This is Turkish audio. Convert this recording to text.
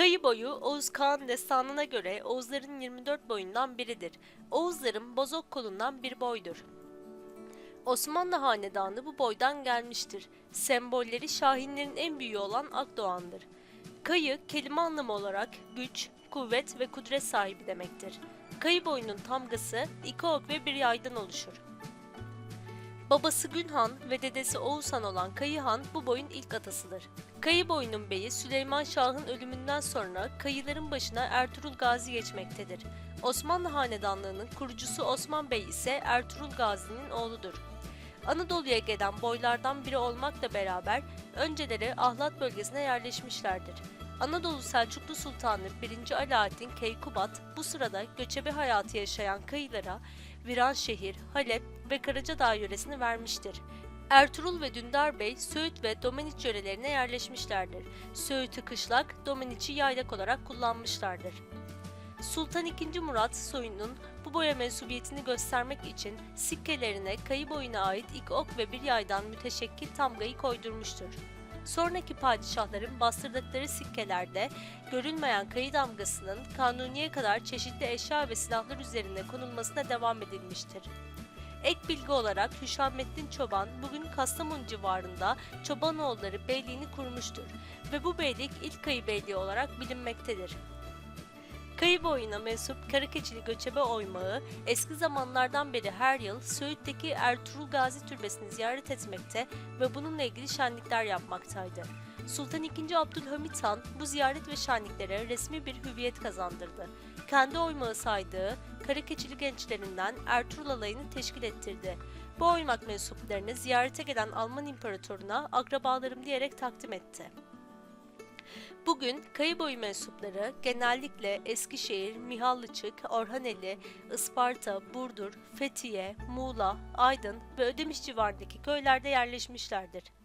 Kayı boyu Oğuz Kağan destanına göre Oğuzların 24 boyundan biridir. Oğuzların bozok kolundan bir boydur. Osmanlı hanedanı bu boydan gelmiştir. Sembolleri şahinlerin en büyüğü olan Akdoğan'dır. Kayı kelime anlamı olarak güç, kuvvet ve kudret sahibi demektir. Kayı boyunun tamgası iki ok ve bir yaydan oluşur. Babası Günhan ve dedesi Oğuzhan olan Kayı Han bu boyun ilk atasıdır. Kayı boyunun beyi Süleyman Şah'ın ölümünden sonra kayıların başına Ertuğrul Gazi geçmektedir. Osmanlı Hanedanlığı'nın kurucusu Osman Bey ise Ertuğrul Gazi'nin oğludur. Anadolu'ya gelen boylardan biri olmakla beraber önceleri Ahlat bölgesine yerleşmişlerdir. Anadolu Selçuklu Sultanı 1. Alaaddin Keykubat bu sırada göçebe hayatı yaşayan kayılara Viranşehir, Halep ve Karacadağ yöresini vermiştir. Ertuğrul ve Dündar Bey Söğüt ve Domaniç yörelerine yerleşmişlerdir. Söğüt'ü kışlak, Domaniç'i yaylak olarak kullanmışlardır. Sultan II. Murat soyunun bu boya mensubiyetini göstermek için sikkelerine kayı boyuna ait iki ok ve bir yaydan müteşekkil tamgayı koydurmuştur. Sonraki padişahların bastırdıkları sikkelerde görülmeyen kayı damgasının kanuniye kadar çeşitli eşya ve silahlar üzerine konulmasına devam edilmiştir. Ek bilgi olarak Hüsamettin Çoban bugün Kastamonu civarında Çobanoğulları Beyliğini kurmuştur ve bu beylik ilk kayı beyliği olarak bilinmektedir. Kayı boyuna mensup Karakeçili göçebe oymağı eski zamanlardan beri her yıl Söğüt'teki Ertuğrul Gazi Türbesi'ni ziyaret etmekte ve bununla ilgili şenlikler yapmaktaydı. Sultan II. Abdülhamit Han bu ziyaret ve şenliklere resmi bir hüviyet kazandırdı. Kendi oymağı saydığı Karakeçili gençlerinden Ertuğrul alayını teşkil ettirdi. Bu oymak mensuplarını ziyarete gelen Alman imparatoruna akrabalarım diyerek takdim etti. Bugün kayı boyu mensupları genellikle Eskişehir, Mihallıçık, Orhaneli, Isparta, Burdur, Fethiye, Muğla, Aydın ve Ödemiş civarındaki köylerde yerleşmişlerdir.